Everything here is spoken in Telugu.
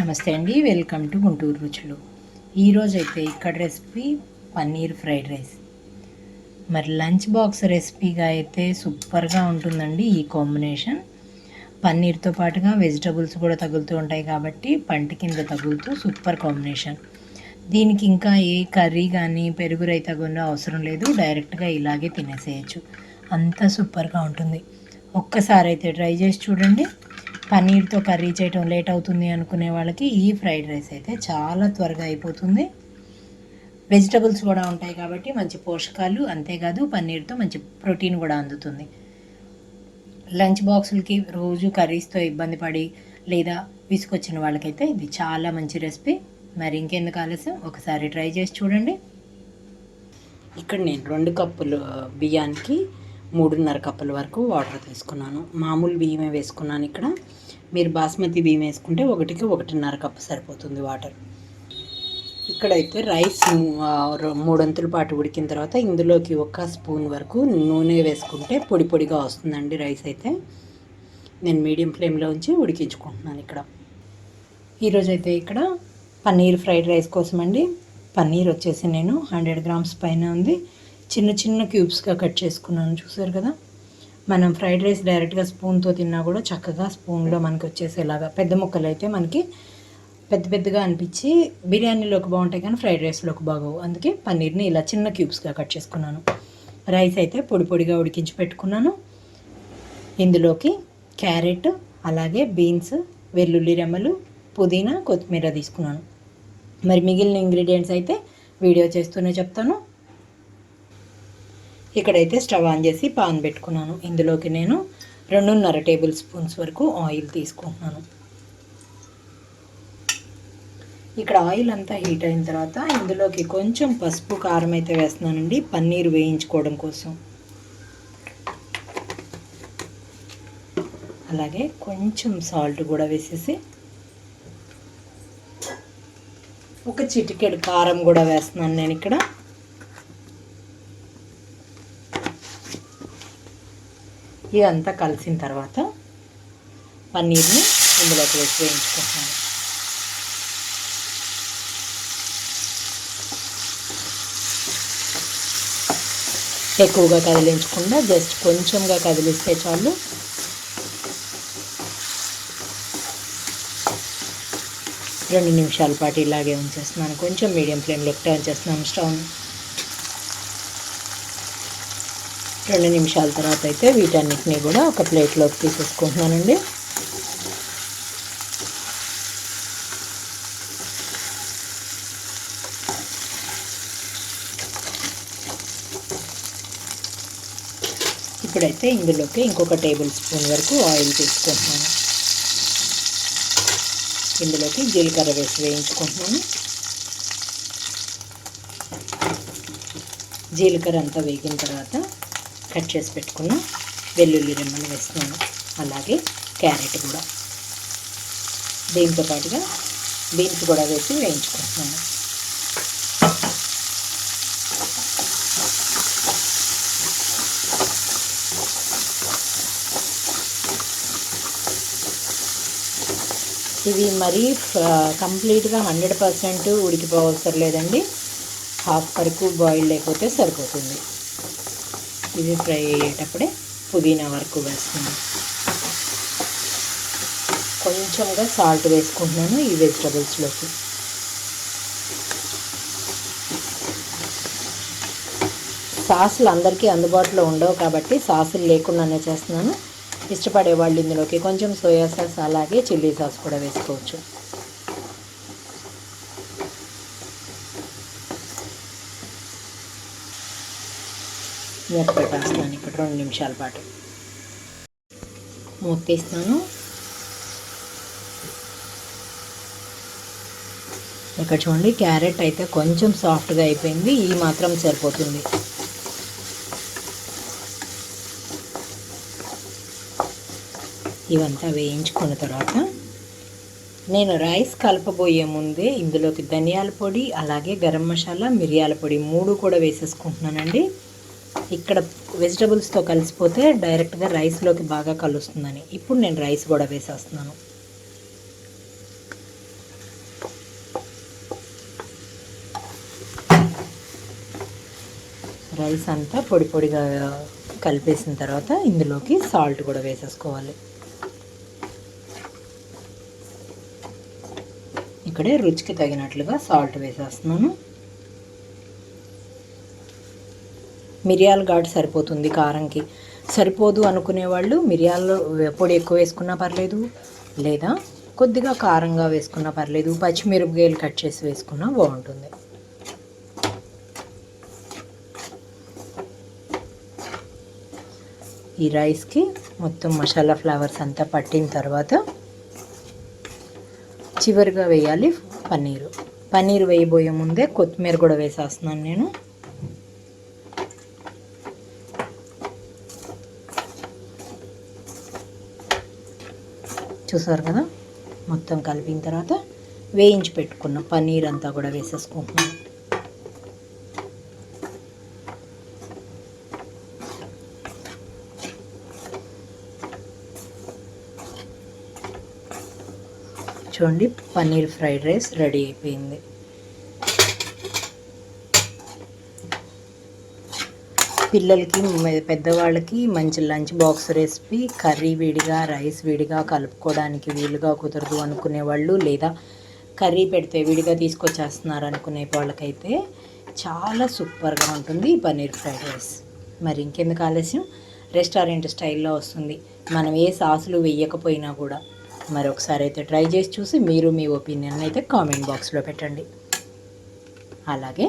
నమస్తే అండి వెల్కమ్ టు గుంటూరు రుచులు. ఈరోజు అయితే ఇక్కడ రెసిపీ పన్నీర్ ఫ్రైడ్ రైస్. మరి లంచ్ బాక్స్ రెసిపీగా అయితే సూపర్గా ఉంటుందండి ఈ కాంబినేషన్. పన్నీర్తో పాటుగా వెజిటబుల్స్ కూడా తగులుతూ ఉంటాయి కాబట్టి పంట కింద తగులుతూ సూపర్ కాంబినేషన్. దీనికి ఇంకా ఏ కర్రీ కానీ పెరుగు రైతా కూడా అవసరం లేదు డైరెక్ట్గా ఇలాగే తినేసేయచ్చు. అంత సూపర్గా ఉంటుంది. ఒక్కసారి అయితే ట్రై చేసి చూడండి. పన్నీర్తో కర్రీ చేయటం లేట్ అవుతుంది అనుకునే వాళ్ళకి ఈ ఫ్రైడ్ రైస్ అయితే చాలా త్వరగా అయిపోతుంది. వెజిటబుల్స్ కూడా ఉంటాయి కాబట్టి మంచి పోషకాలు అంతేకాదు పన్నీర్తో మంచి ప్రోటీన్ కూడా అందుతుంది. లంచ్ బాక్సులకి రోజు కర్రీస్తో ఇబ్బంది పడి లేదా విసుకొచ్చిన వాళ్ళకైతే ఇది చాలా మంచి రెసిపీ. మరి ఇంకెందుకు ఆలస్యం? ఒకసారి ట్రై చేసి చూడండి. ఇక్కడ నేను రెండు కప్పులు బియ్యానికి మూడున్నర కప్పుల వరకు వాటర్ తీసుకున్నాను. మామూలు బియ్యమే వేసుకున్నాను ఇక్కడ. మీరు బాస్మతి బియ్యం వేసుకుంటే ఒకటికి ఒకటిన్నర కప్పు సరిపోతుంది వాటర్. ఇక్కడైతే రైస్ మూడొంతుల పాటు ఉడికిన తర్వాత ఇందులోకి ఒక స్పూన్ వరకు నూనె వేసుకుంటే పొడి పొడిగా వస్తుందండి రైస్ అయితే. నేను మీడియం ఫ్లేమ్లో ఉంచి ఉడికించుకుంటున్నాను ఇక్కడ. ఈరోజైతే ఇక్కడ పన్నీర్ ఫ్రైడ్ రైస్ కోసం అండి పన్నీర్ వచ్చేసి నేను హండ్రెడ్ గ్రామ్స్ పైన ఉంది. చిన్న చిన్న క్యూబ్స్గా కట్ చేసుకున్నాను చూసారు కదా? మనం ఫ్రైడ్ రైస్ డైరెక్ట్గా స్పూన్తో తిన్నా కూడా చక్కగా స్పూన్లో మనకి వచ్చేసేలాగా పెద్ద ముక్కలు అయితే మనకి పెద్ద పెద్దగా అనిపించి బిర్యానీలోకి బాగుంటాయి కానీ ఫ్రైడ్ రైస్లోకి బాగోవు. అందుకే పన్నీర్ని ఇలా చిన్న క్యూబ్స్గా కట్ చేసుకున్నాను. రైస్ అయితే పొడి పొడిగా ఉడికించి పెట్టుకున్నాను. ఇందులోకి క్యారెట్ అలాగే బీన్స్ వెల్లుల్లి రెమ్మలు పుదీనా కొత్తిమీర తీసుకున్నాను. మరి మిగిలిన ఇంగ్రీడియంట్స్ అయితే వీడియో చేస్తూనే చెప్తాను. ఇక్కడైతే స్టవ్ ఆన్ చేసి పాన్ పెట్టుకున్నాను. ఇందులోకి నేను రెండున్నర టేబుల్ స్పూన్స్ వరకు ఆయిల్ తీసుకుంటున్నాను. ఇక్కడ ఆయిల్ అంతా హీట్ అయిన తర్వాత ఇందులోకి కొంచెం పసుపు కారం అయితే వేస్తున్నానండి. పన్నీర్ వేయించుకోవడం కోసం. అలాగే కొంచెం సాల్ట్ కూడా వేసేసి ఒక చిటికెడు కారం కూడా వేస్తున్నాను నేను ఇక్కడ. ఇదంతా కలిసిన తర్వాత పన్నీర్ని ఇందులోకి వేసి వేయించుకుంటున్నాను. ఎక్కువగా కదిలించకుండా జస్ట్ కొంచెంగా కదిలిస్తే చాలు. రెండు నిమిషాల పాటు ఇలాగే ఉంచేస్తున్నాను. కొంచెం మీడియం ఫ్లేమ్లోకి టర్న్ చేస్తున్నాను. స్టవ్ రెండు నిమిషాల తర్వాత అయితే వీటన్నిటిని కూడా ఒక ప్లేట్లోకి తీసేసుకుంటున్నానండి. ఇప్పుడైతే ఇందులోకి ఇంకొక టేబుల్ స్పూన్ వరకు ఆయిల్ తీసుకుంటున్నాను. ఇందులోకి జీలకర్ర వేసి వేయించుకుంటున్నాను. జీలకర్ర అంతా వేగిన తర్వాత కట్ చేసి పెట్టుకున్న వెల్లుల్లి రెమ్మలు వేస్తున్నాను. అలాగే క్యారెట్ కూడా. దీంతో పాటుగా బీన్స్ కూడా వేసి వేయించుకుంటున్నాను. ఇవి మరీ కంప్లీట్గా హండ్రెడ్ పర్సెంట్ ఉడికిపోవసరం లేదండి. హాఫ్ వరకు బాయిల్ అయిపోతే సరిపోతుంది. ఇది ఫ్రై అయ్యేటప్పుడే పుదీనా వరకు వేస్తున్నాను. కొంచెంగా సాల్ట్ వేసుకుంటున్నాను ఈ వెజిటబుల్స్లోకి. సాసులు అందరికీ అందుబాటులో ఉండవు కాబట్టి సాసులు లేకుండానే చేస్తున్నాను. ఇష్టపడే వాళ్ళు ఇందులోకి కొంచెం సోయా సాస్ అలాగే చిల్లీ సాస్ కూడా వేసుకోవచ్చు. మూత పెట్టేస్తాను ఇక్కడ రెండు నిమిషాల పాటు. మూత తీస్తాను ఇక్కడ చూడండి క్యారెట్ అయితే కొంచెం సాఫ్ట్గా అయిపోయింది. ఈ మాత్రం సరిపోతుంది. ఇవంతా వేయించుకున్న తర్వాత నేను రైస్ కలపబోయే ముందే ఇందులోకి ధనియాల పొడి అలాగే గరం మసాలా మిరియాల పొడి మూడు కూడా వేసేసుకుంటున్నానండి. ఇక్కడ వెజిటబుల్స్తో కలిసిపోతే డైరెక్ట్గా రైస్లోకి బాగా కలుస్తుందని. ఇప్పుడు నేను రైస్ కూడా వేసేస్తున్నాను. రైస్ అంతా పొడి పొడిగా కలిపేసిన తర్వాత ఇందులోకి సాల్ట్ కూడా వేసేసుకోవాలి. ఇక్కడే రుచికి తగినట్లుగా సాల్ట్ వేసేస్తున్నాను. మిరియాల ఘాటు సరిపోతుంది కారంకి. సరిపోదు అనుకునే వాళ్ళు మిరియాల పొడి ఎక్కువ వేసుకున్నా పర్లేదు లేదా కొద్దిగా కారంగా వేసుకున్నా పర్లేదు పచ్చిమిరపకాయలు కట్ చేసి వేసుకున్నా బాగుంటుంది. ఈ రైస్కి మొత్తం మసాలా ఫ్లేవర్స్ అంతా పట్టిన తర్వాత చివరిగా వేయాలి పన్నీరు. పన్నీర్ వేయబోయే ముందే కొత్తిమీర కూడా వేసేస్తున్నాను నేను. చూసారు కదా? మొత్తం కలిపిన తర్వాత వేయించి పెట్టుకున్న. పన్నీర్ అంతా కూడా వేసేసుకుంటున్నాను చూడండి పన్నీర్ ఫ్రైడ్ రైస్ రెడీ అయిపోయింది. పిల్లలకి పెద్దవాళ్ళకి మంచి లంచ్ బాక్స్ రెసిపీ కర్రీ విడిగా రైస్ విడిగా కలుపుకోవడానికి వీలుగా కుదరదు అనుకునే వాళ్ళు లేదా కర్రీ పెడితే విడిగా తీసుకొచ్చేస్తున్నారు అనుకునే వాళ్ళకైతే చాలా సూపర్గా ఉంటుంది పన్నీర్ ఫ్రైడ్ రైస్. మరి ఇంకెందుకు ఆలస్యం? రెస్టారెంట్ స్టైల్లో వస్తుంది. మనం ఏ సాసులు వేయకపోయినా కూడా. మరి ఒకసారి అయితే ట్రై చేసి చూసి మీరు మీ ఒపీనియన్ అయితే కామెంట్ బాక్స్లో పెట్టండి. అలాగే